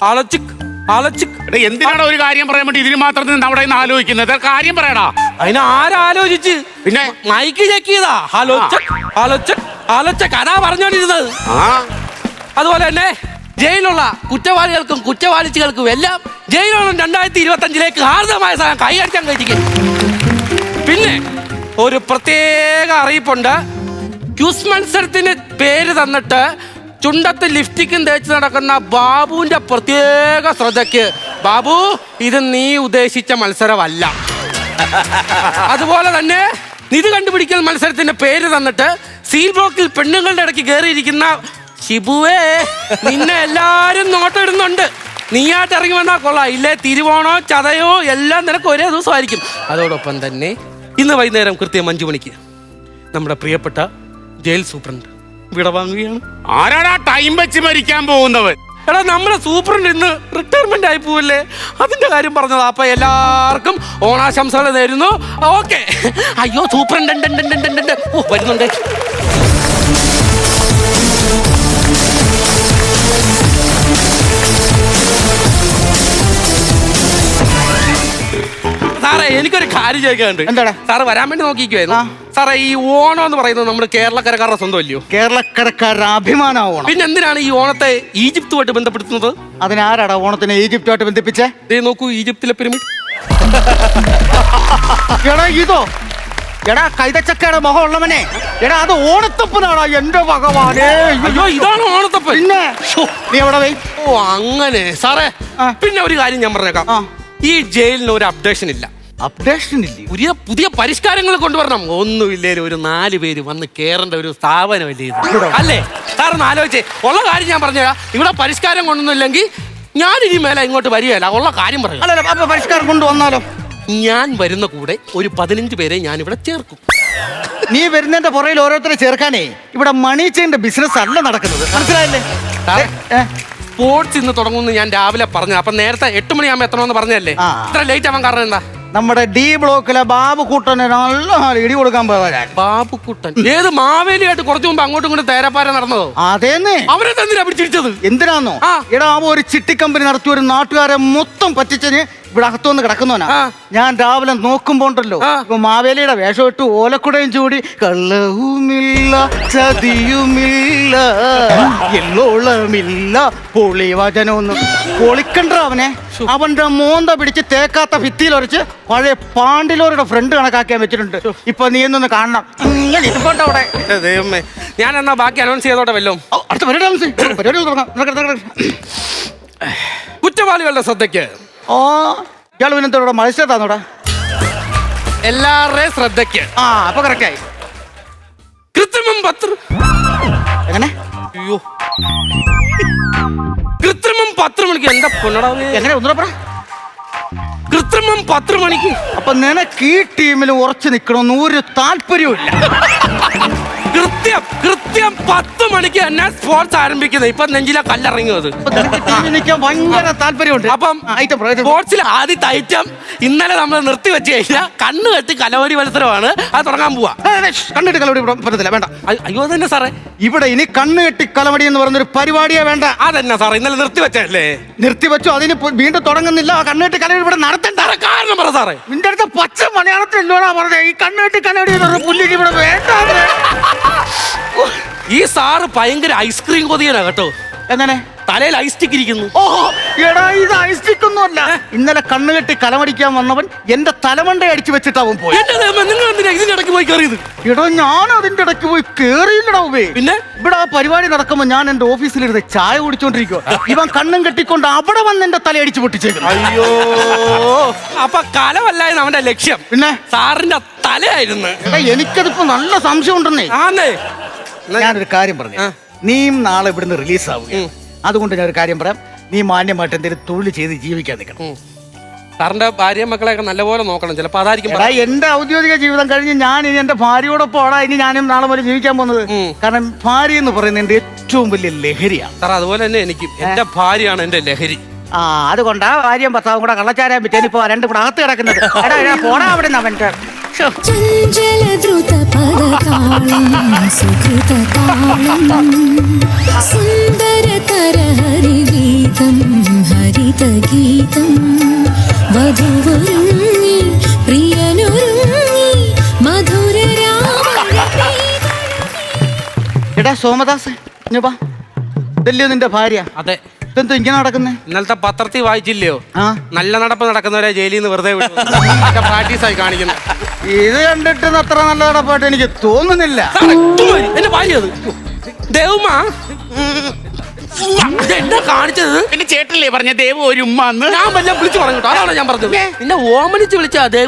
അലച്ചിക് അലച്ചിക് എടാ, എന്തിനാണ് ഒരു കാര്യം പറയാൻ വേണ്ടി ഇതിന് മാത്രം നിന്ന് അവിടെ നിന്ന് ആലോചിക്കുന്നത്? കാര്യം പറയടാ. അതിന് ആരാലോചിച്ച്? പിന്നെ? മൈക്ക് ചെക്ക് ചെയ്താ. ചെക്ക് ഹലോ ചെക്ക് അതാ പറഞ്ഞോണ്ടിരുന്നത് ആ. അതുപോലെ തന്നെ ജയിലുള്ള കുറ്റവാളികൾക്കും കുറ്റവാളിച്ചുകൾക്കും എല്ലാം ജയിലോളം രണ്ടായിരത്തി ഇരുപത്തി അഞ്ചിലേക്ക് ഹാർദമായ സാധനം കൈകാര്യം കഴിക്കും പിന്നെ ഒരു പ്രത്യേക അറിയിപ്പുണ്ട്. ക്യൂസ് മത്സരത്തിന് പേര് തന്നിട്ട് ചുണ്ടത്ത് ലിഫ്റ്റിക്കും തേച്ച് നടക്കുന്ന ബാബുവിന്റെ പ്രത്യേക ശ്രദ്ധയ്ക്ക്. ബാബു ഇത് നീ ഉദ്ദേശിച്ച മത്സരമല്ല. അതുപോലെ തന്നെ ഇത് കണ്ടുപിടിക്കൽ മത്സരത്തിന്റെ പേര് തന്നിട്ട് സീൽ ബ്ലോക്കിൽ പെണ്ണുങ്ങളുടെ ഇടയ്ക്ക് കയറിയിരിക്കുന്ന ഷിബുവേ നിന്നെ എല്ലാരും നോട്ടിടുന്നുണ്ട്. നീയായിട്ട് ഇറങ്ങി വന്നാൽ കൊള്ളാം. ഇല്ലേ തിരുവോണോ ചതയോ എല്ലാം നിനക്ക് ഒരേ ദിവസമായിരിക്കും. അതോടൊപ്പം തന്നെ ഇന്ന് വൈകുന്നേരം കൃത്യം അഞ്ചു മണിക്ക് നമ്മുടെ പ്രിയപ്പെട്ട ജയിൽ സൂപ്രണ്ട് വിടവാങ്ങുകയാണ്. ആരാടാ ടൈം വെച്ച് മരിക്കാൻ പോകുന്നവൻ? എടാ നമ്മുടെ സൂപ്രണ്ട് ഇന്ന് റിട്ടയർമെന്റ് ആയി പോവല്ലേ? അതിന്റെ കാര്യം പറഞ്ഞതാ അപ്പൊ എല്ലാവർക്കും ഓണാശംസകൾ നേരുന്നു. ഓക്കെ. അയ്യോ സൂപ്രണ്ട്. ഓ വരുന്നുണ്ട്. സാറേ എനിക്കൊരു കാര്യം ചോദിക്കാനുണ്ട്. എന്താടാ? സാറ് വരാൻ വേണ്ടി നോക്കിക്കുവായിരുന്നു സാറേ ഈ ഓണം എന്ന് പറയുന്നത് നമ്മുടെ കേരളക്കരക്കാരുടെ സ്വന്തം അല്ലയോ കേരളക്കരക്കാരുടെ അഭിമാനമാണ് പിന്നെ എന്തിനാണ് ഈ ഓണത്തെ ഈജിപ്തുമായിട്ട് ബന്ധപ്പെടുത്തുന്നത്? അതിനാരാടാ ഓണത്തിനെ ഈജിപ്തുമായിട്ട് ബന്ധിപ്പിച്ചേ? ദേ നോക്കൂ ഈജിപ്തിലെ പിരമിഡ്. എടാ ഇതോ. എടാ കൈതച്ചക്കയുടെ മുഖം ഉള്ളവനെ എടാ അത് ഓണത്തപ്പനാണോ എന്റെ ഭഗവാനെ. അയ്യോ ഇതാണ് ഓണത്തപ്പൻ. പിന്നെ? നീ എവിടെ പോയി? ഓ അങ്ങനെ. സാറേ ആ. പിന്നെ ഒരു കാര്യം ഞാൻ പറഞ്ഞേക്കാം. ആ. ഈ ജയിലിന് ഒരു അപ്ഡേഷൻ ഇല്ല. അപ്ഡേഷൻ ഇല്ലേ പുതിയ പുതിയ പരിഷ്കാരങ്ങൾ കൊണ്ടുവരണം. ഒന്നുമില്ലേ ഒരു നാല് പേര് വന്ന് കേറേണ്ട ഒരു സ്ഥാപനമല്ലേ ഇത്? അല്ലേ? സാറൊന്ന് ആലോചിച്ചേ. ഉള്ള കാര്യം ഞാൻ പറഞ്ഞുതരാം. ഇവിടെ പരിഷ്കാരം കൊണ്ടൊന്നുമില്ലെങ്കിൽ ഞാൻ ഇനി മേലെ ഇങ്ങോട്ട് വരികയല്ല. ഉള്ള കാര്യം പറയാം അല്ലല്ല അപ്പൊ പരിഷ്കാരം കൊണ്ടുവന്നാലോ? ഞാൻ വരുന്ന കൂടെ ഒരു പതിനഞ്ച് പേരെ ഞാൻ ഇവിടെ ചേർക്കും. നീ വരുന്നതിന്റെ പുറയിൽ ഓരോരുത്തരെ ചേർക്കാനേ ഇവിടെ മണി ചെയിന്റെ ബിസിനസ് അല്ല നടക്കുന്നത്. മനസ്സിലായില്ലേ? ഏ? സ്പോർട്സ് ഇന്ന് തുടങ്ങുമെന്ന് ഞാൻ രാവിലെ പറഞ്ഞു അപ്പൊ നേരത്തെ എട്ട് മണിയാകുമ്പോൾ എത്തണമെന്ന് പറഞ്ഞല്ലേ ആ. ഇത്ര ലേറ്റ് ആവാൻ കാരണം എന്താ? നമ്മുടെ ഡി ബ്ലോക്കിലെ ബാബു കൂട്ടന് നല്ല ഇടി കൊടുക്കാൻ പോയവരാ ബാബുക്കുട്ടൻ ഏത് മാവേലിയായിട്ട് കുറച്ചു മുമ്പ് അങ്ങോട്ടും ഇങ്ങോട്ട് തേരപ്പാര നടന്നതോ? അതേന്നെ. അവരെ തന്നെ പിടിച്ചിരിച്ചത് എന്തിനാന്നോ. എടാ അവൻ ഒരു ചിട്ടി കമ്പനി നടത്തിയ ഒരു നാട്ടുകാരെ മൊത്തം പറ്റിച്ചതിന് ഇവിടെ അകത്തുനിന്ന് കിടക്കുന്നവനാ. ഞാൻ രാവിലെ നോക്കുമ്പോണ്ടല്ലോ. ഉണ്ടല്ലോ ഇപ്പൊ മാവേലിയുടെ വേഷം ഇട്ട് ഓലക്കുടയും ചൂടി കള്ളവുമില്ല ചതിയുമില്ല എല്ലോളമില്ല പൊളി വചനമൊന്നും പൊളിക്കണ്ട അവനെ. അവന്റെ മോന്ത പിടിച്ച് തേക്കാത്ത ഭിത്തിയിൽ ഉരച്ച് പഴയ പാണ്ടിലോരുടെ ഫ്രണ്ട് കണക്കാക്കിയാൻ വെച്ചിട്ടുണ്ട്. ഇപ്പൊ നീ എന്നൊന്ന് കാണണം. ഇങ്ങനെ ഇരിപ്പുണ്ട് അവിടെ. ദൈവമേ ഞാൻ എന്നാ ബാക്കി അനൗൺസ് ചെയ്തോട്ടെ വല്ലോ? അടുത്ത പരിപാടി. പരിപാടി തുടങ്ങാം. കുറ്റവാളികളുടെ ശ്രദ്ധയ്ക്ക്. ഓ ഇയാൾ പിന്നെ മത്സരത്താന്നോടാ? എല്ലാവരുടെയും ശ്രദ്ധയ്ക്ക്. ആ അപ്പൊ കറക്റ്റായി കൃത്രിമം പത്ര എങ്ങനെ? അയ്യോ. കൃത്രിമം പത്ത് മണിക്ക് എന്താ പൊന്നടാവേ എങ്ങനെ ഒന്നുകൂടെ പറ? കൃത്രിമം പത്ത് മണിക്ക് അപ്പൊ നിനക്ക് ഈ ടീമിൽ ഉറച്ചു നിൽക്കണമെന്ന് ഒരു താല്പര്യവും ഇല്ല കൃത്യം കൃത്യം പത്ത് മണിക്ക് തന്നെ സ്പോർട്സ് ആരംഭിക്കുന്നത് ഇപ്പൊ നെഞ്ചിലെ കല്ലിറങ്ങിയത് നിൽക്കാൻ ഭയങ്കര താല്പര്യമുണ്ട്. അപ്പം. സ്പോർട്സിൽ ആദ്യത്തെ ഐറ്റം ഇന്നലെ നമ്മൾ നിർത്തി വെച്ച് കഴിഞ്ഞാൽ കണ്ണ് കെട്ടി കലവരി മത്സരമാണ്. അത് തുടങ്ങാൻ പോവാ. കണ്ണിട്ട് കലോടി കലവടി പറ്റത്തില്ല വേണ്ട. അയ്യോ, തന്നെ സാറേ. ഇവിടെ ഇനി കണ്ണ് കെട്ടി കലവടി എന്ന് പറഞ്ഞൊരു പരിപാടിയെ വേണ്ട. അതെന്നാ സാറേ ഇന്നലെ നിർത്തി വെച്ചല്ലേ നിർത്തി വെച്ചു അതിന് വീണ്ടും തുടങ്ങുന്നില്ല. കണ്ണ് കെട്ടി കലവടി ഇവിടെ നടത്തേണ്ട. കാരണം പറ സാറേ. നിന്റെ അടുത്ത് പച്ച മലയാളത്തിൽ എന്നോടാ പറഞ്ഞത്. ഈ കണ്ണ് കെട്ടി കലവടി എന്ന് പറഞ്ഞ പുല്ലിക്ക് ഇവിടെ വേണ്ട. ഈ സാറ് ഭയങ്കര ഐസ്ക്രീം കൊതിയനാ കേട്ടോ. എങ്ങനെ? തലയിൽ ഐസ് സ്റ്റിക്ക് ഇരിക്കുന്നു. ഓഹോ എടാ ഇത് ഐസ്റ്റിക്കൊന്നുമല്ല ഇന്നലെ കണ്ണുകെട്ടി കലമടിക്കാൻ വന്നവൻ എന്റെ തലമണ്ട അടിച്ചു വെച്ചിട്ട് അവൻ പോയി. എന്റെ ദൈവമേ, നിങ്ങൾ എന്തിനാ ഇതിന്റെ ഇടയ്ക്ക് പോയി കയറിയത്? എടാ ഞാൻ അതിന്റെ ഇടയ്ക്ക് പോയി കേറിയില്ലടാ ഉവേ പിന്നെ? ഇവിടെ ആ പരിപാടി നടക്കുമ്പോ ഞാൻ എന്റെ ഓഫീസിലിരുന്ന് ചായ കുടിച്ചോണ്ടിരിക്കുക ഇവൻ കണ്ണും കെട്ടിക്കൊണ്ട് അവിടെ വന്ന് എന്റെ തല അടിച്ചു പൊട്ടിച്ചേക്കും അയ്യോ അപ്പൊ കലമല്ലായിരുന്നു അവന്റെ ലക്ഷ്യം. പിന്നെ? സാറിന്റെ തലയായിരുന്നു. എനിക്കതിപ്പോ നല്ല സംശയം ഉണ്ടെന്നേ ആന്നേ ഞാനൊരു കാര്യം പറഞ്ഞു. നീയും നാളെ ഇവിടുന്ന് റിലീസ് ആവുക അതുകൊണ്ട് ഞാൻ ഒരു കാര്യം പറയാം. നീ മാന്യമായിട്ട് എന്തെങ്കിലും തൊഴിൽ ചെയ്ത് ജീവിക്കാൻ നിൽക്കണം. സാറിന്റെ ഭാര്യ മക്കളെയൊക്കെ നല്ലപോലെ നോക്കണം. ചിലപ്പോ അതായിരിക്കും എടാ എന്റെ ഔദ്യോഗിക ജീവിതം കഴിഞ്ഞ് ഞാൻ ഇനി എന്റെ ഭാര്യയോടൊപ്പം ആടാ. ഇനി ഞാനും നാളെ പോലെ ജീവിക്കാൻ പോകുന്നത്. കാരണം ഭാര്യ എന്ന് പറയുന്നത് എന്റെ ഏറ്റവും വലിയ ലഹരിയാണ് സാർ അതുപോലെ തന്നെ എനിക്ക്. എന്റെ ഭാര്യയാണ് എന്റെ ലഹരി. ആ അതുകൊണ്ടാ ഭാര്യയും ഭർത്താവും കൂടെ കള്ളച്ചാരാൻ പറ്റിയാൽ ഇപ്പൊ രണ്ടും കൂടെ അകത്ത് കിടക്കുന്നത്. പോടാ അവിടെ നിന്ന് ചഞ്ചലദ്രുത പദകാളം. സുഹൃത കാളം സുന്ദരതര ഹരിഗീതം ഹരിതഗീതം. വധുവരുങ്ങി പ്രിയനുരുങ്ങി മധുര എടാ സോമദാസ് ഇങ്ങ് വാ. ഇതല്ലയോ നിന്റെ ഭാര്യ? അതെ. ഇതെന്തോ ഇങ്ങനെ നടക്കുന്നേ? ഇന്നലത്തെ പത്രത്തിൽ വായിച്ചില്ലയോ? നല്ല നടപ്പ് നടക്കുന്നവരെ ജയിലിൽ നിന്ന് വെറുതെ പ്രാക്ടീസ് ആയി കാണിക്കുന്നു. ഇത് കണ്ടിട്ട് അത്ര നല്ല നടപ്പായിട്ട് എനിക്ക് തോന്നുന്നില്ല. എന്റെ ഭാര്യ അത്. ദേവുമാ. എന്താ കാണിച്ചത്? എന്റെ ചേട്ടല്ലേ പറഞ്ഞ ദേവ് ഒരു ഉമ്മ എന്ന്? ഞാൻ വല്ല വിളിച്ചു പറഞ്ഞു അതാണ് ഞാൻ പറഞ്ഞത്. നിന്നെ ഓമനിച്ച് വിളിച്ചാ ഡേ.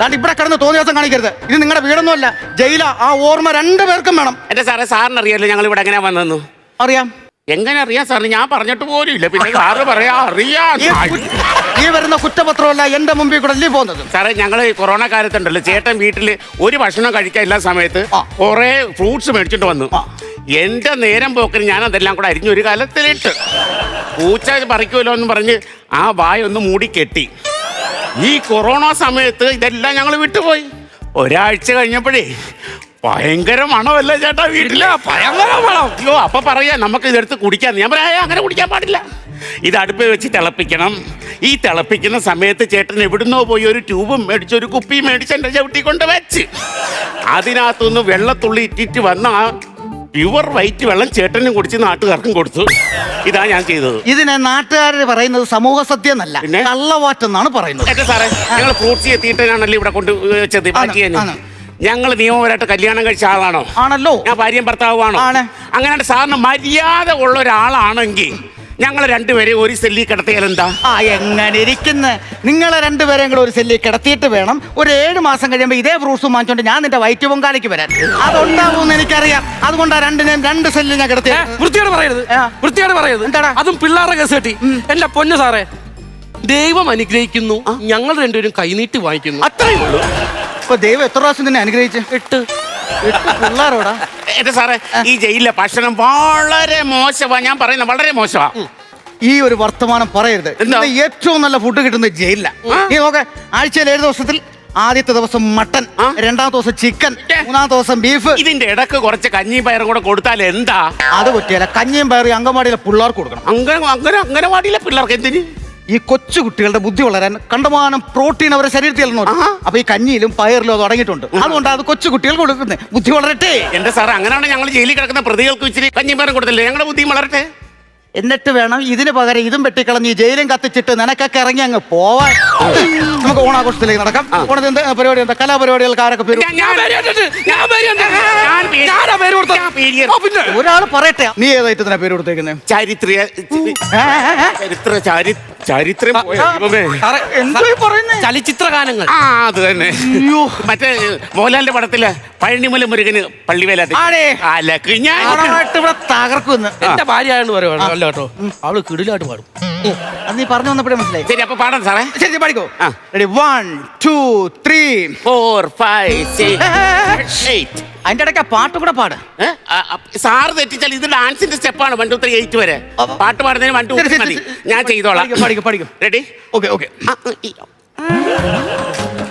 ദാണ്ട് ഇവിടെ കിടന്ന് തോന്നിയ ദിവസം കാണിക്കരുത്. ഇത് നിങ്ങളുടെ വീടൊന്നുമല്ല ജയില. ആ ഓർമ്മ രണ്ടു പേർക്കും വേണം. എന്റെ സാറേ സാറിന് അറിയാലോ ഞങ്ങൾ ഇവിടെ എങ്ങനെയാ വന്നെന്നു അറിയാം. എങ്ങനെ അറിയാം സാറിന്? ഞാൻ പറഞ്ഞിട്ട് പോലും ഇല്ല. പിന്നെ സാറ് പറയാ അറിയാം. ഈ വരുന്ന കുറ്റപത്രമല്ല എന്റെ മുമ്പിൽ കൂടെ അല്ലേ പോകുന്നത്? സാറേ ഞങ്ങൾ കൊറോണ കാലത്തുണ്ടല്ലോ ചേട്ടൻ വീട്ടിൽ ഒരു ഭക്ഷണം കഴിക്കാൻ ഇല്ലാത്ത സമയത്ത്. കുറെ ഫ്രൂട്ട്സ് മേടിച്ചിട്ട് വന്നു. എന്റെ നേരം പോക്കിന് ഞാൻ അതെല്ലാം കൂടെ അരിഞ്ഞു ഒരു കാലത്തിലിട്ട്. പൂച്ച പറിക്കുമല്ലോ എന്ന് പറഞ്ഞ് ആ വായ ഒന്ന് മൂടി കെട്ടി. ഈ കൊറോണ സമയത്ത് ഇതെല്ലാം ഞങ്ങൾ വിട്ടുപോയി. ഒരാഴ്ച കഴിഞ്ഞപ്പോഴേ ഭയങ്കര മണമല്ലേ ചേട്ടാ വീട്ടിൽ? ഭയങ്കര മണം അയ്യോ അപ്പൊ പറയാ നമുക്ക് ഇതെടുത്ത് കുടിക്കാൻ ഞാൻ പറയാ "ഏയ്, അങ്ങനെ കുടിക്കാൻ പാടില്ല. ഇത് അടുപ്പ് വെച്ച് തിളപ്പിക്കണം. ഈ തിളപ്പിക്കുന്ന സമയത്ത് ചേട്ടൻ എവിടുന്നോ പോയി ഒരു ട്യൂബും മേടിച്ച് ഒരു കുപ്പിയും മേടിച്ച് എന്റെ ചവിട്ടി കൊണ്ട് വെച്ച്. അതിനകത്തുനിന്ന് വെള്ളത്തുള്ളി ഇറ്റിറ്റ് വന്ന ആ പ്യുവർ വൈറ്റ് വെള്ളം ചേട്ടനും കുടിച്ച് നാട്ടുകാർക്കും കൊടുത്തു. ഇതാ ഞാൻ ചെയ്തത്. ഇതിനെ നാട്ടുകാർ പറയുന്നത് സമൂഹ സത്യം എന്നല്ല പിന്നെ? കള്ളവാറ്റെന്നാണ് പറയുന്നത്. എന്റെ സാറേ ഞങ്ങൾ ഫ്രൂട്ട്സ് എത്തിയിട്ടാണല്ലോ ഇവിടെ കൊണ്ട് വെച്ചത്? പാക്ക് ആണ്. ചെയ്യാൻ ഞങ്ങൾ നിയമപരമായിട്ട് കല്യാണം കഴിച്ച ആളാണോ? ആണല്ലോ. ഞാൻ ഭാര്യയും ഭർത്താവുമാണോ? ആണ്. അങ്ങനെ സാറിന് മര്യാദ ഉള്ള ഒരാളാണെങ്കിൽ ഞങ്ങൾ രണ്ടുപേരെ ഒരു സെല്ലി കിടത്തിയാൽ എന്താ? ആ എങ്ങനെ ഇരിക്കുന്ന? നിങ്ങളെ രണ്ടുപേരെയും കൂടെ ഒരു സെല്ലി കിടത്തിയിട്ട് വേണം. ഒരു ഏഴ് മാസം കഴിയുമ്പോൾ ഇതേ ഫ്രൂട്ട്സ് വാങ്ങിച്ചോണ്ട് ഞാൻ നിന്റെ വയറ്റ് പൊങ്കാലയ്ക്ക് വരാൻ. അതുണ്ടാവുമെന്ന് എനിക്കറിയാം. അതുകൊണ്ടാ രണ്ടിനെയും രണ്ട് സെല്ലിൽ ഞാൻ കിടത്തി. വൃത്തിയോട് പറയരുത്. വൃത്തിയോട് പറയരുത്. എന്താടാ? അതും പിള്ളേരുടെ കേസ് കെട്ടി. എന്റെ പൊന്നു സാറേ ദൈവം അനുഗ്രഹിക്കുന്നു. ഞങ്ങൾ രണ്ടുപേരും കൈനീട്ടി വാങ്ങിക്കുന്നു. അത്രയേ ഉള്ളൂ. ഇപ്പൊ ദൈവം എത്ര പ്രാവശ്യം തന്നെ അനുഗ്രഹിച്ച്? എട്ട്. എട്ട് പിള്ളേരോടാ? എന്റെ സാറേ ഈ ജയിലിലെ ഭക്ഷണം വളരെ മോശമാ. ഞാൻ പറയുന്ന വളരെ മോശമാ. ഈ ഒരു വർത്തമാനം പറയരുത്? ഇന്ന് ഏറ്റവും നല്ല ഫുഡ് കിട്ടുന്ന ജയിലില്ല നീ നോക്ക് ആഴ്ചയിൽ ഏഴ് ദിവസത്തിൽ ആദ്യത്തെ ദിവസം മട്ടൻ? രണ്ടാമത്തെ ദിവസം ചിക്കൻ. മൂന്നാമത്തെ ദിവസം ബീഫ് ഇതിന്റെ ഇടയ്ക്ക് കുറച്ച് കഞ്ഞിയും പയറും കൂടെ കൊടുത്താൽ എന്താ? അത് പറ്റിയല്ല. കഞ്ഞിയും പയറും അങ്കമാടിയിലെ പിള്ളേർക്ക് കൊടുക്കണം. അങ്ങനെ അങ്ങനെ അംഗനവാടിയിലെ പിള്ളേർക്ക് എന്തിന്? ഈ കൊച്ചു കുട്ടികളുടെ ബുദ്ധി വളരാൻ കണ്ടമാനം പ്രോട്ടീൻ അവരുടെ ശരീരത്തിൽ. അപ്പൊ ഈ കഞ്ഞിയിലും പയറിലും അത് അടങ്ങിയിട്ടുണ്ട് അതുകൊണ്ട് അത് കൊച്ചു കുട്ടികൾ കൊടുക്കുന്നത്. ബുദ്ധി വളരട്ടെ. എന്റെ സാർ അങ്ങനെയാണ് ഞങ്ങൾ ജയിലിൽ കിടക്കുന്ന പ്രതികൾക്ക് ഇച്ചിരി കഞ്ഞിമാരം കൊടുത്തില്ലേ? ഞങ്ങളുടെ ബുദ്ധി വളരട്ടെ. എന്നിട്ട് വേണം ഇതിന് പകരം ഇതും വെട്ടിക്കളഞ്ഞ് ഈ ജയിലും കത്തിച്ചിട്ട് നിനക്കൊക്കെ ഇറങ്ങി അങ്ങ് പോവാൻ. നമുക്ക് ഓണാഘോഷത്തിലേക്ക് നടക്കാം. ഓണത്തിന് എന്താ പരിപാടി എന്താ കലാപരിപാടികൾക്ക് ആരൊക്കെ പേര് ഒരാൾ പറയട്ടെ. നീ ഏതായിട്ട് തന്നെ പേര് കൊടുത്തേക്കുന്നത് ചരിത്രീയ ചരിത്ര ചരി ചരിത്രം പോയ? ദൈവമേ. സാറേ, എന്തോ ഈ പറയുന്നേ? ചലച്ചിത്ര ഗാനങ്ങൾ ആ അത് തന്നെ. അയ്യോ. മറ്റേ മോഹൻലാലിന്റെ പടത്തിൽ പഴനിമല മുരുകന് പള്ളിവേല തകർക്കുന്ന്. എന്റെ ഭാര്യ ആയതുകൊണ്ട് പറയുവാണ് അല്ല കേട്ടോ അവൾ കിടിലായിട്ട് പാടും. അന്ന് അത് നീ പറഞ്ഞു വന്നപ്പോഴേ മനസ്സിലായി. ശരി അപ്പൊ പാടാം സാറേ. ശരി പാടിക്കോ. ആ. Ready one two three four five six eight അതിന്റെ ഇടയ്ക്ക് ആ പാട്ട് കൂടെ പാട്. സാറ് തെറ്റിച്ചാൽ ഇത് ഡാൻസിന്റെ സ്റ്റെപ്പാണ് വൺ ടു ത്രീ എയ്റ്റ് വരെ. അപ്പൊ- പാട്ട് പാടുന്നതിന് വൺ ടു ശരി, ശരി, മതി. ശരി. ഞാൻ ചെയ്തോളാം. പഠിക്കും, പഠിക്കും, പഠിക്കും. Ready okay okay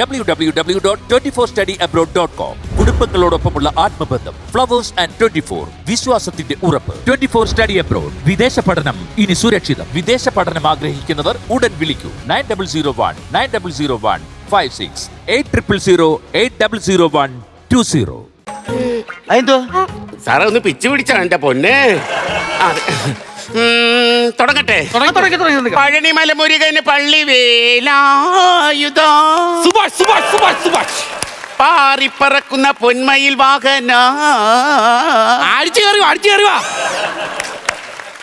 W W W dot twenty four study abroad dot com കുടുംബങ്ങളോടൊപ്പമുള്ള ആത്മബന്ധം ഫ്ലവേഴ്സ് ആൻഡ് ട്വന്റി ഫോർ വിശ്വാസത്തിന്റെ ഉറപ്പ്. ട്വന്റി ഫോർ സ്റ്റഡി അബ്രോഡ് വിദേശ പഠനം ഇനി സുരക്ഷിതം. വിദേശ പഠനം ആഗ്രഹിക്കുന്നവർ ഉടൻ വിളിക്കൂ. Nine double zero one nine double zero one five six eight triple zero eight double zero one two zero. എന്തോ സാറേ ഒന്ന് പിച്ചു പിടിച്ചാണ് എന്റെ പൊന്നെ. തുടങ്ങട്ടെ. പഴനി തുടങ്ങി തുടങ്ങി തുടങ്ങി. പഴനിമല മുരുകന് പള്ളി വേലായുധ സുഭാഷ് സുഭാഷ് സുഭാഷ് സുഭാഷ്. പാറിപ്പറക്കുന്ന പൊന്മയിൽ വാഹന. അടിച്ചു കയറി അടിച്ചു കയറി വാ.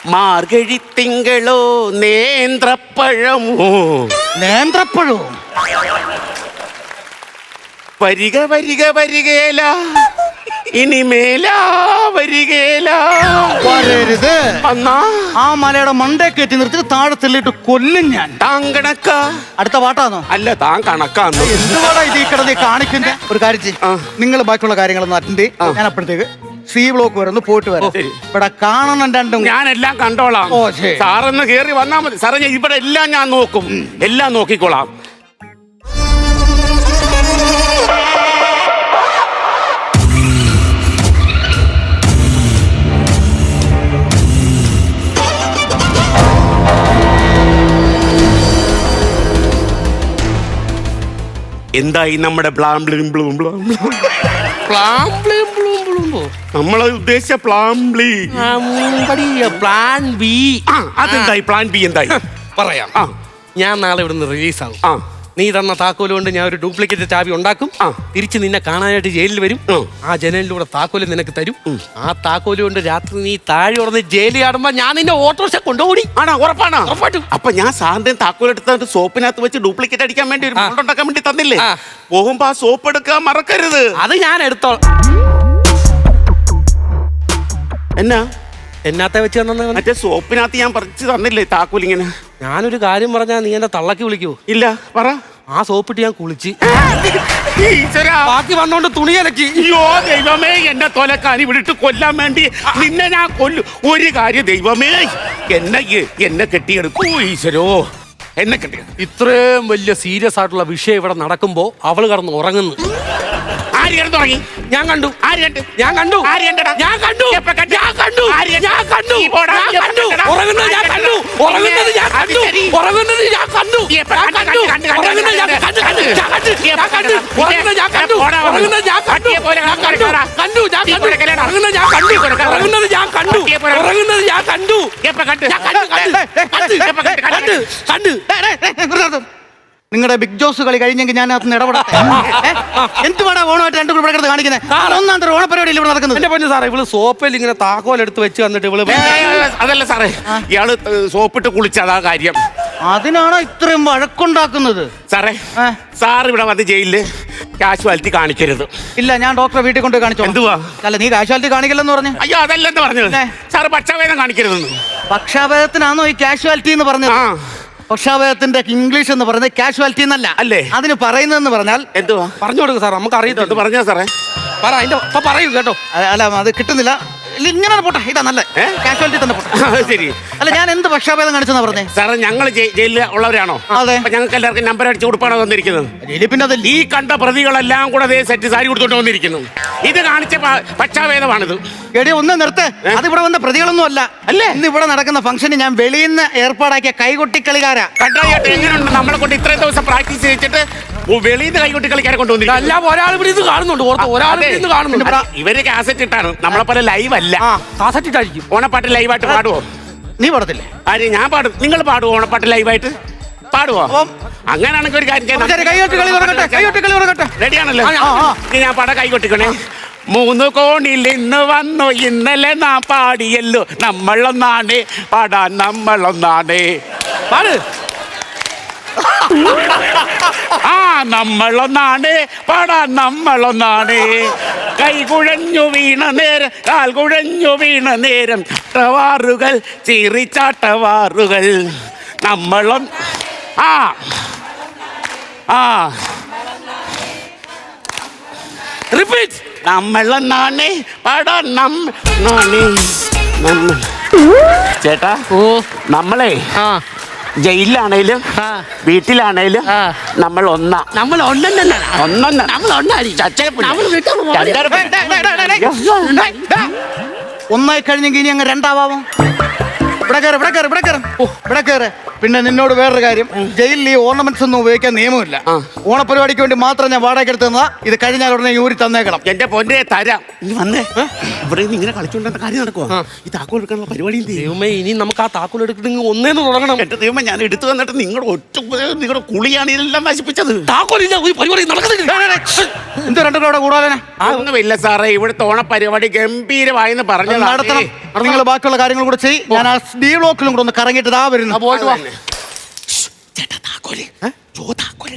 മാർഗഴി തിങ്കളോ നേന്ത്രപ്പഴമോ നേന്ത്രപ്പഴവും വരിക വരിക വരികേല. ഇനി മേലാ വരികേല. വരരുത് അന്നാ. ആ മലയുടെ മണ്ടേ കയറ്റി നിർത്തി താഴെ തെല്ലിട്ട് കൊല്ലും ഞാൻ. താൻ കണക്ക. അടുത്ത പാട്ടാണോ അല്ല താൻ കണക്കാന്ന്. എന്തുവാടാ ഇത് ഈ കിടന്ന് കാണിക്കുന്നത് ഒരു കാര്യം ചെയ്യും. നിങ്ങൾ ബാക്കിയുള്ള കാര്യങ്ങളൊന്നും അറ്റൻഡ് ചെയ്യും. ഞാൻ അപ്പോഴത്തേക്ക് സി ബ്ലോക്ക് വരുന്നു പോയിട്ട് വരാം. ശരി. ഇവിടെ കാണണം രണ്ടും. എല്ലാം കണ്ടോളാം. ഓ, ശരി. സാറൊന്ന് കേറി വന്നാ മതി. സാറേ ഞാൻ ഇവിടെ എല്ലാം ഞാൻ നോക്കും. എല്ലാം നോക്കിക്കോളാം. എന്തായി നമ്മുടെ പ്ലാം ബ്ലിം ബ്ലൂം? ബ്ലൂം? ബ്ലൂം ബ്ലൂം ബ്ലൂം. നമ്മളെ ഉദ്ദേശിച്ച പ്ലാൻ ബി. അതെന്തായി? പ്ലാൻ ബി എന്തായി? പറയാം. ഞാൻ നാളെ ഇവിടുന്ന് റിലീസ് ആവും ആ. നീ തന്ന താക്കോൽ കൊണ്ട് ഞാൻ ഒരു ഡ്യൂപ്ലിക്കേറ്റ് ചാവി ഉണ്ടാക്കും. തിരിച്ച് നിന്നെ കാണാനായിട്ട് ജയിലിൽ വരും. ആ. ജനലിലൂടെ താക്കോൽ നിനക്ക് തരും. ആ താക്കോൽ കൊണ്ട് രാത്രി നീ താഴെ ഉറന്ന് ജയിലിൽ ആടുമ്പോ ഞാൻ നിന്നെ ഓട്ടോറിക്ഷ കൊണ്ടുപോടി. ആണോ ഉറപ്പാണോ? ഉറപ്പായിട്ടും. അപ്പൊ ഞാൻ സാറിന്റെ താക്കോലെടുത്ത സോപ്പിനകത്ത് വെച്ച് ഡ്യൂപ്ലിക്കേറ്റ് അടിക്കാൻ വേണ്ടി ഒരു. ഉണ്ടാക്കാൻ വേണ്ടി തന്നില്ലേ. പോകുമ്പോ ആ സോപ്പ് എടുക്കാൻ മറക്കരുത്. അത് ഞാൻ എടുത്തോളാം. എന്നാ? എന്നാത്തെ വെച്ച് തന്നെ മറ്റേ സോപ്പിനകത്ത് ഞാൻ പറിച്ച് തന്നില്ലേ താക്കൂലിങ്ങനെ ഞാനൊരു കാര്യം പറഞ്ഞാ നീ എന്നെ തള്ളക്കി വിളിക്കൂ ഇല്ല പറ. ആ സോപ്പിട്ട് ഞാൻ കുളിച്ച്. ബാക്കി വന്നോണ്ട് തുണി അലക്കി. അയ്യോ ദൈവമേ എന്റെ തൊലക്കാരി വിളിട്ട് കൊല്ലാൻ വേണ്ടി നിന്നെ ഞാൻ കൊല്ലു. ഒരു കാര്യം ദൈവമേ എന്നെ എന്നെ കെട്ടിയെടുക്കൂ ഈശ്വരോ. എന്നെ കെട്ടിയെടുക്കും. ഇത്രയും വലിയ സീരിയസ് ആയിട്ടുള്ള വിഷയം ഇവിടെ നടക്കുമ്പോ അവൾ കടന്ന് ഉറങ്ങുന്നു. ആര് കിടന്നു തുടങ്ങി ഞാൻ കണ്ടു ആര് കണ്ടു ഞാൻ കണ്ടു ആര് കണ്ടടാ? ഞാൻ കണ്ടു എപ്പ കണ്ടു? ഞാൻ കണ്ടു ആര് കണ്ട്? ഞാൻ കണ്ടു നീ പോടാ, ഞാൻ എപ്പ കണ്ടു കണ്ടടാ? ഉറങ്ങുന്നത് ഞാൻ കണ്ടു കണ്ടു? ഉറങ്ങുന്നത് ഞാൻ അത് കണ്ടു ശരി. ഉറങ്ങുന്നത് ഞാൻ കണ്ടു നീ കണ്ടു ഞാൻ കണ്ടു, കണ്ടു കണ്ടു, കണ്ടു, ഉറങ്ങുന്നത് ഞാൻ കണ്ടു, കണ്ടു കണ്ടു ഞാൻ കണ്ടു നീ കണ്ടു ഞാൻ കണ്ടു കണ്ടു? ഉറങ്ങുന്നത് ഞാൻ കണ്ടു പോടാ, കണ്ടു ഉറങ്ങുന്നത് ഞാൻ കണ്ടു പട്ടിയെ പോലെ ഞാൻ കണ്ടു കിടക്കടാ. കണ്ടു ഞാൻ നീ കണ്ടു കണ്ടു കണ്ടു ഉറങ്ങുന്നത് ഞാൻ കണ്ടു നീ കണ്ടു കിടക്കടാ. ഉറങ്ങുന്നത് ഞാൻ കണ്ടു പട്ടിയെ പോലെ കണ്ടു ഉറങ്ങുന്നത് ഞാൻ കണ്ടു കണ്ടു കണ്ടു ഞാൻ കണ്ടു കണ്ടു കണ്ടു കണ്ടു കണ്ടു നിങ്ങളുടെ ബിഗ് ജോസ് കളി കഴിഞ്ഞെങ്കിൽ ഞാൻ അതിന് ഇടപെടട്ടെ എന്ത് എന്തുവാടാ ഓണമായിട്ട് രണ്ടു കൂടെ ഇവിടെ കിടന്ന് കാണിക്കുന്നത് ഒന്നാം തരം ഓണപരിപാടി ഇവിടെ നടക്കുന്നത്? എന്റെ പൊന്നു സാറേ ഇവൾ സോപ്പിൽ ഇങ്ങനെ താക്കോൽ എടുത്ത് വെച്ച് വന്നിട്ട് ഇവൾ അതല്ല സാറേ ഇയാൾ സോപ്പിട്ട് കുളിച്ചതാ കാര്യം. അതിനാണോ ഇത്രയും വഴക്കുണ്ടാക്കുന്നത്? സാറേ സാർ ഇവിടെ വന്ന് ജയിലിൽ കാശുവാലിറ്റി കാണിക്കരുത്. ഇല്ല ഞാൻ ഡോക്ടറെ വീട്ടിൽ കൊണ്ട് കാണിച്ചോ എന്തുവാ? അല്ല നീ കാഷ്വാലിറ്റി കാണിക്കില്ലെന്ന് പറഞ്ഞു. അയ്യോ അതല്ലെന്ന് പറഞ്ഞത്. സാറ് പക്ഷാഭേദം കാണിക്കരുതെന്ന്. പക്ഷാഭേദത്തിനാണോ ഈ കാഷ്വാലിറ്റി എന്ന് പറഞ്ഞത്? ആ. പക്ഷാഭേദത്തിന്റെ ഇംഗ്ലീഷ് എന്ന് പറയുന്നത് കാഷ്വാലിറ്റി എന്നല്ല. അല്ലേ? അതിന് പറയുന്നതെന്ന് പറഞ്ഞാൽ എന്തുവാ? പറഞ്ഞു കൊടുക്കും സാർ നമുക്ക് അറിയത്തുണ്ട് പറഞ്ഞോ സാറേ? പറ അതിന്റെ പറയൂ കേട്ടോ. അല്ല അത് കിട്ടുന്നില്ല. ഇല്ല, ഇങ്ങനെ പോട്ടെ. ഇതാ നല്ല. കാഷ്വാലിറ്റി തന്നെ പോട്ടെ. ശരി. അല്ല ഞാൻ എന്ത് പക്ഷാഭേദം കാണിച്ചെന്നാ പറഞ്ഞേ? സാറേ ഞങ്ങൾ ജയിലിൽ ഉള്ളവരാണോ? അതെ. ഞങ്ങൾക്ക് എല്ലാവർക്കും നമ്പർ അടിച്ച് കൊടുപ്പാണോ വന്നിരിക്കുന്നത്. ജയിലിൽ പിന്നെ ഈ കണ്ട പ്രതികളെല്ലാം കൂടെ അതേ സെറ്റ് സാരി കൊടുത്തോണ്ട് വന്നിരിക്കുന്നു. ഇത് കാണിച്ച പ- പക്ഷാഭേദമാണിത്. എടി ഒന്ന് നിർത്ത്. അതിവിടെ ഇവിടെ വന്ന പ്രതികളൊന്നും അല്ല. അല്ലേ? ഇന്ന് ഇവിടെ നടക്കുന്ന ഫംഗ്ഷന് ഞാൻ വെളിയിൽ നിന്ന് ഏർപ്പാടാക്കിയ കൈകൊട്ടി കളികാരാ കണ്ടായിട്ട് എങ്ങനെയുണ്ട്? നമ്മളെ കൊണ്ട് ഇത്രയും ദിവസം പ്രാക്ടീസ് ചെയ്തിട്ട് വെളിയിൽ നിന്ന് കൈകൊട്ടി കളിക്കാരെ കൊണ്ടുവന്നിരിക്കുന്നു. എല്ലാം ഒരാൾ ഇവിടെ ഇത് കാണുന്നുണ്ട്. ഓർത്ത് ഒരാൾ അതെ. ഇത് കാണുന്നുണ്ട്. അതെ, ഇവർ കാസറ്റ് ഇട്ടാണ്. നമ്മളെ പോലെ ലൈവ് അല്ല. കാസറ്റ് കാസറ്റിട്ടായിരിക്കും ഓണപ്പാട്ട് ലൈവായിട്ട് പാടുവോ? നീ പാടത്തില്ലേ? ആര് ഞാൻ പാടും. നിങ്ങൾ പാടുവോ ഓണപ്പാട്ട് ലൈവായിട്ട്? പാടുവോ? അങ്ങനെയാണെങ്കിൽ ഒരു കാര്യം റെഡിയാണല്ലോ? ഞാൻ പാടാ കൈകൊട്ടിക്കണേ മൂന്ന് കോണിൽ ഇന്ന് വന്നു ഇന്നലെ നാം പാടിയല്ലോ. നമ്മളൊന്നാണ് പാടാൻ നമ്മളൊന്നാണ്. പാട്. ആ നമ്മളൊന്നാണ്. പാടാൻ നമ്മളൊന്നാണ്. കൈ കുഴഞ്ഞു വീണ നേരം കാൽ കുഴഞ്ഞു വീണ നേരം. ടവാറുകൾ ചീറിച്ചാട്ടവാറുകൾ നമ്മളൊ ആ. ആ. റിപ്പീറ്റ് നമ്മളൊന്നാണ്. പാടാൻ നമ്മ നമ്മൾ ചേട്ടാ ഓ. നമ്മളെ ആ. ജയിലിലാണേലും. വീട്ടിലാണേലും. നമ്മൾ ഒന്നാ നമ്മൾ ഒന്നൊന്ന്. ഒന്നായി കഴിഞ്ഞെങ്കിൽ ഇനി അങ്ങ് രണ്ടാവാമോ? ഇവിടെ കയറി ഇവിടെ കയറി ഇവിടെ കയറി. ഇവിടെ കയറി. പിന്നെ നിന്നോട് വേറൊരു കാര്യം. ജയിലിൽ ഈ ഓർണമെന്റ്സ് ഒന്നും ഉപയോഗിക്കാൻ നിയമമില്ല. ഓണപരിപാടിക്ക് വേണ്ടി മാത്രം ഞാൻ വാടക എടുത്ത് തന്നാ ഇത് കഴിഞ്ഞാൽ ഉടനെ ഊരി തന്നേക്കണം. എന്റെ പൊന്നെ തരാം. നീ വന്നേ. ഇവിടെ നിന്ന് ഇങ്ങനെ കളിച്ചോണ്ടെന്ന കാര്യം നടക്കുവാ? ഈ താക്കോൽ എടുക്കാനുള്ള പരിപാടി ദൈവമേ ഇനി നമുക്ക് ആ താക്കോൽ എടുക്കണമെങ്കിൽ ഒന്നേന്ന് തുടങ്ങണം. എന്റെ ദൈവമേ ഞാൻ എടുത്തു വന്നിട്ട് നിങ്ങളുടെ ഒറ്റ നിങ്ങളുടെ കുളിയാണ് ഇതെല്ലാം നശിപ്പിച്ചത്. താക്കോലില്ല ഒരു പരിപാടി നടക്കുന്നില്ല. എന്ത് രണ്ടു കൂടെ കൂടാതെ? ഒന്നുമില്ല സാറേ ഇവിടുത്തെ ഓണപരിപാടി ഗംഭീരമായെന്ന് പറഞ്ഞു നടത്തണം. നിങ്ങൾ ബാക്കിയുള്ള കാര്യങ്ങൾ കൂടെ ചെയ്യും. ഞാൻ ആ ഡി ബ്ലോക്കിലും കൂടെ ഒന്ന് കറങ്ങിയിട്ട് ഇതാ വരുന്നു. പോയിട്ട് വാ. ചേട്ടാ താക്കോൽ. ജോ താക്കോൽ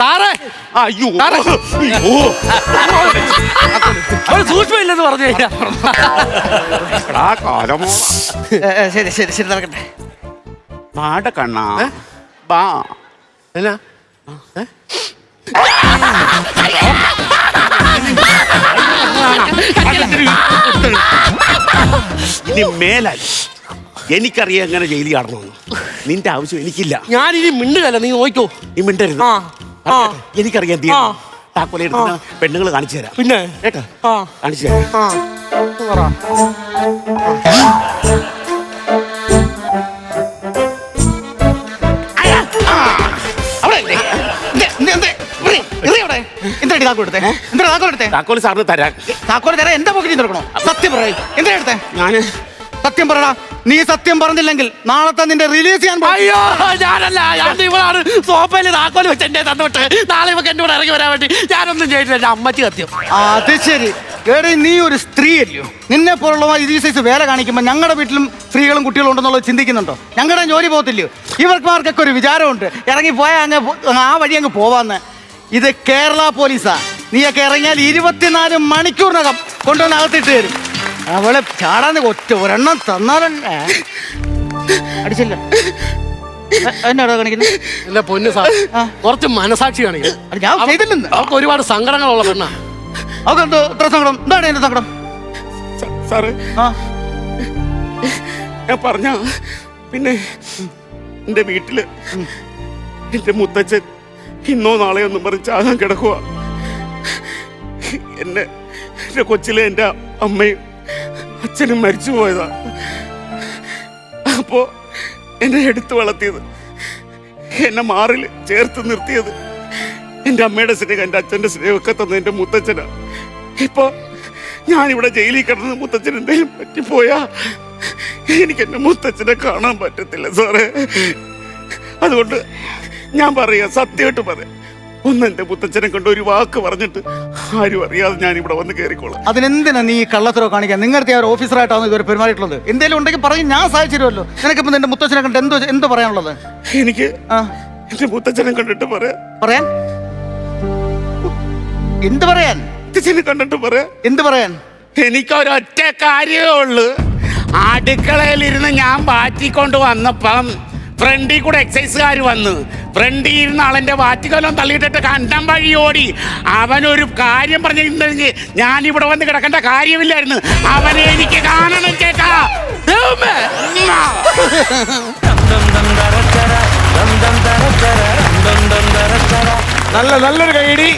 സാറേ അയ്യോ. അയ്യോ. ഒരു സൂക്ഷ്മമില്ലെന്ന് പറഞ്ഞു കഴിഞ്ഞാൽ എടാ കാലമോ. ഏ, ഏ, ശരി ശരി ശരി നടക്കട്ടെ. പാട കണ്ണാ. ബാ. എന്നാ? ഇനി മേലാൽ എനിക്കറിയാം എങ്ങനെ ജയിലിൽ കടന്നു നിന്റെ ആവശ്യം എനിക്കില്ല. ഞാൻ ഇനി മിണ്ടുകല്ല നീ നോക്കോ നീ മിണ്ടരുത്. ആ ആ. എനിക്കറിയാം എന്ത് ചെയ്യണം. താക്കോലെ പെണ്ണുങ്ങൾ കാണിച്ചു തരാം. പിന്നെ? കേട്ടോ? ആ. കാണിച്ചു തരാം. ആ. പറ. അവിടെ. ഇല്ലേ? എന്ത്, എന്ത്, എന്ത്? ഇവിടെ, ഇവിടെ അവിടെ. എന്തിനാടി താക്കോൽ എടുത്തേ? എന്തിനാ താക്കോൽ എടുത്തേ? താക്കോൽ സാറിന് തരാം. താക്കോൽ തരാൻ എന്റെ പോക്കറ്റിൽ തുറക്കണോ? സത്യം പറയ്. എന്തിനാ എടുത്തേ? ഞാൻ സത്യം പറയടാ. നീ സത്യം പറഞ്ഞില്ലെങ്കിൽ നാളത്തെ നിന്റെ റിലീസ് ചെയ്യാൻ പോകും. അയ്യോ ഞാനല്ല ഞാൻ ഇവളാണ് സോഫയിൽ താക്കോൽ വെച്ച് എന്റെ തന്നിട്ട് നാളെ ഇവക്ക് എന്റെ കൂടെ ഇറങ്ങി വരാൻ വേണ്ടി ഞാനൊന്നും ചെയ്തില്ല എന്റെ അമ്മച്ചി സത്യം. അത് ശരി. എടേ നീ ഒരു സ്ത്രീ അല്ലയോ നിന്നെ പോലുള്ള ഈ സൈസ് വേല കാണിക്കുമ്പോൾ ഞങ്ങളുടെ വീട്ടിലും സ്ത്രീകളും കുട്ടികളും ഉണ്ടെന്നുള്ളത് ചിന്തിക്കുന്നുണ്ടോ? ഞങ്ങളുടെ ജോലി പോകത്തില്ലയോ? ഇവർക്കുമാർക്കൊക്കെ ഒരു വിചാരമുണ്ട്. ഇറങ്ങി പോയാൽ അങ്ങ് പോ- ആ വഴി അങ്ങ് പോവാന്ന്. ഇത് കേരള പോലീസാ. നീയൊക്കെ ഇറങ്ങിയാൽ ഇരുപത്തിനാല് മണിക്കൂറിനകം കൊണ്ടുവന്ന് അകത്തിട്ട് തരും. അവളെ ചാടാന്ന് ഒറ്റ ഒരെണ്ണം തന്നാലല്ലേ? അടിച്ചില്ല. എന്നാടാ കാണിക്കുന്നത് എന്റെ പൊന്ന് സാർ കുറച്ച് മനസാക്ഷി കാണിക്കുന്നത് അത് ഞാൻ ചെയ്തില്ലെന്ന്. അവർക്ക് ഒരുപാട് സങ്കടങ്ങളുള്ള പെണ്ണാ. അവക്ക് എന്തോ ഇത്ര സങ്കടം? എന്താണ് എന്റെ സങ്കടം? സാറ്. ആ. ഞാൻ പറഞ്ഞ? പിന്നെ എന്റെ വീട്ടിൽ എന്റെ മുത്തച്ഛൻ ഇന്നോ നാളെ ഒന്നും പറഞ്ഞ് ചാകാൻ കിടക്കുക എന്നെ എന്റെ കൊച്ചിലെ എന്റെ അമ്മയും അച്ഛനും മരിച്ചു പോയതാ അപ്പോ എന്നെ എടുത്തു വളർത്തിയത്. എന്നെ മാറിൽ ചേർത്ത് നിർത്തിയത്. എന്റെ അമ്മയുടെ സ്നേഹം എന്റെ അച്ഛന്റെ സ്നേഹമൊക്കെ തന്ന എന്റെ മുത്തച്ഛനാ. ഇപ്പൊ ഞാനിവിടെ ജയിലിൽ കിടന്ന് മുത്തച്ഛൻ എന്തെങ്കിലും പറ്റിപ്പോയാ എനിക്ക് എന്റെ മുത്തച്ഛനെ കാണാൻ പറ്റത്തില്ല സാറേ. അതുകൊണ്ട് ഞാൻ പറയാ സത്യമായിട്ട് പറയാം. ഒന്ന് എന്റെ മുത്തച്ഛനെ കൊണ്ട് ഒരു വാക്ക് പറഞ്ഞിട്ട് ആരും അറിയാതെ ഞാൻ ഇവിടെ വന്ന് കയറിക്കോളാം. അതിനെന്തിനാ നീ ഈ കള്ളത്തരോ കാണിക്കാൻ? നിങ്ങളുടെ ഒരു ഓഫീസറായിട്ടാണ് ഇതുവരെ പെരുമാറിയിട്ടുള്ളത്? എന്തെങ്കിലും ഉണ്ടെങ്കിൽ പറയും ഞാൻ സഹായിച്ചു തരുമല്ലോ നിനക്കിപ്പോ നിന്റെ മുത്തച്ഛനെ കണ്ട് എന്തോ എന്തോ പറയാനുള്ളത്? എനിക്ക് ആ. എന്റെ മുത്തച്ഛനെ കണ്ടിട്ട് പറയാം. പറയാൻ? എന്ത് പറയാൻ? മുത്തച്ഛനെ കണ്ടിട്ട് പറയാം. എന്ത് പറയാൻ? എനിക്കൊരൊറ്റ കാര്യമേ ഉള്ളൂ അടുക്കളയിലിരുന്ന് ഞാൻ വാറ്റിക്കൊണ്ട് വന്നപ്പം ഫ്രണ്ടിൽ കൂടെ എക്സൈസുകാർ വന്ന് ഫ്രണ്ടിൽ ഇരുന്ന ആളെന്റെ വാറ്റിക്കൊല്ലം തള്ളിയിട്ടിട്ട് കണ്ടം വഴി ഓടി. അവനൊരു കാര്യം പറഞ്ഞിട്ടുണ്ടെങ്കിൽ ഞാൻ ഇവിടെ വന്ന് കിടക്കേണ്ട കാര്യമില്ലായിരുന്നു. അവനെ എനിക്ക് കാണണം കേട്ടാ നല്ല നല്ലൊരു കൈയടി.